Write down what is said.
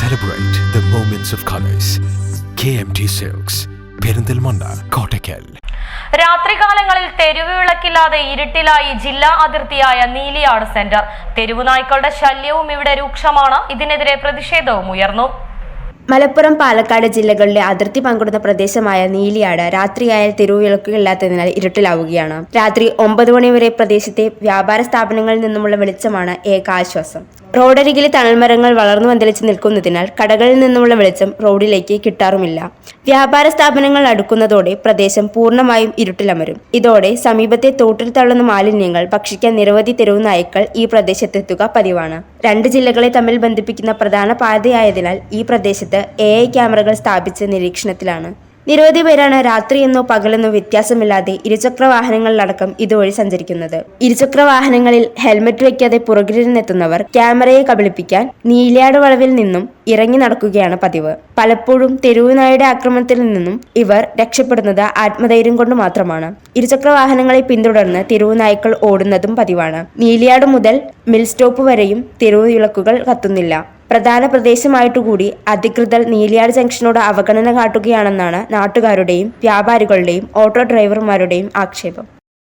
Celebrate the moments of colors. KMT Silks, Perinthalmanna Kottakkal രാത്രികാലങ്ങളിൽ തെരുവുവിളക്കില്ലാതെ ഇരുട്ടിലായി ജില്ലാ അതിർത്തിയായ നീലിയാട് സെന്റർ. തെരുവു നായ്ക്കളുടെ ശല്യവും ഇവിടെ രൂക്ഷമാണ്. ഇതിനെതിരെ പ്രതിഷേധവും ഉയർന്നു. മലപ്പുറം പാലക്കാട് ജില്ലകളിലെ അതിർത്തി പങ്കിടുന്ന പ്രദേശമായ നീലിയാട് രാത്രിയായാൽ തെരുവുവിളക്കുകളില്ലാത്തതിനാൽ ഇരുട്ടിലാവുകയാണ്. രാത്രി ഒമ്പത് മണിവരെ പ്രദേശത്തെ വ്യാപാര സ്ഥാപനങ്ങളിൽ നിന്നുമുള്ള വെളിച്ചമാണ് ഏക ആശ്വാസം. റോഡരികിലെ തണൽമരങ്ങൾ വളർന്നു വന്തലിച്ച് നിൽക്കുന്നതിനാൽ കടകളിൽ നിന്നുമുള്ള വെളിച്ചം റോഡിലേക്ക് കിട്ടാറുമില്ല. വ്യാപാര സ്ഥാപനങ്ങൾ അടുക്കുന്നതോടെ പ്രദേശം പൂർണമായും ഇരുട്ടിലമരും. ഇതോടെ സമീപത്തെ തോട്ടിൽ തള്ളുന്ന മാലിന്യങ്ങൾ ഭക്ഷിക്കാൻ നിരവധി തെരുവ് നായ്ക്കൾ ഈ പ്രദേശത്തെത്തുക പതിവാണ്. രണ്ട് ജില്ലകളെ തമ്മിൽ ബന്ധിപ്പിക്കുന്ന പ്രധാന പാതയായതിനാൽ ഈ പ്രദേശത്ത് എ ക്യാമറകൾ സ്ഥാപിച്ച് നിരീക്ഷണത്തിലാണ്. നിരവധി പേരാണ് രാത്രിയെന്നോ പകലെന്നോ വ്യത്യാസമില്ലാതെ ഇരുചക്ര വാഹനങ്ങളിലടക്കം ഇതുവഴി സഞ്ചരിക്കുന്നത്. ഇരുചക്ര വാഹനങ്ങളിൽ ഹെൽമറ്റ് വയ്ക്കാതെ പുറകിലിരുന്നെത്തുന്നവർ ക്യാമറയെ കബളിപ്പിക്കാൻ നീലയാട് വളവിൽ നിന്നും ഇറങ്ങി നടക്കുകയാണ് പതിവ്. പലപ്പോഴും തെരുവുനായുടെ ആക്രമണത്തിൽ നിന്നും ഇവർ രക്ഷപ്പെടുന്നത് ആത്മധൈര്യം കൊണ്ട് മാത്രമാണ്. ഇരുചക്ര വാഹനങ്ങളെ പിന്തുടർന്ന് തെരുവുനായ്ക്കൾ ഓടുന്നതും പതിവാണ്. നീലിയാട് മുതൽ മിൽ സ്റ്റോപ്പ് വരെയും തെരുവ് വിളക്കുകൾ കത്തുന്നില്ല. പ്രധാന പ്രദേശമായിട്ടുകൂടി അധികൃതർ നീലിയാട് ജംഗ്ഷനോട് അവഗണന കാട്ടുകയാണെന്നാണ് നാട്ടുകാരുടെയും വ്യാപാരികളുടെയും ഓട്ടോ ഡ്രൈവർമാരുടെയും ആക്ഷേപം.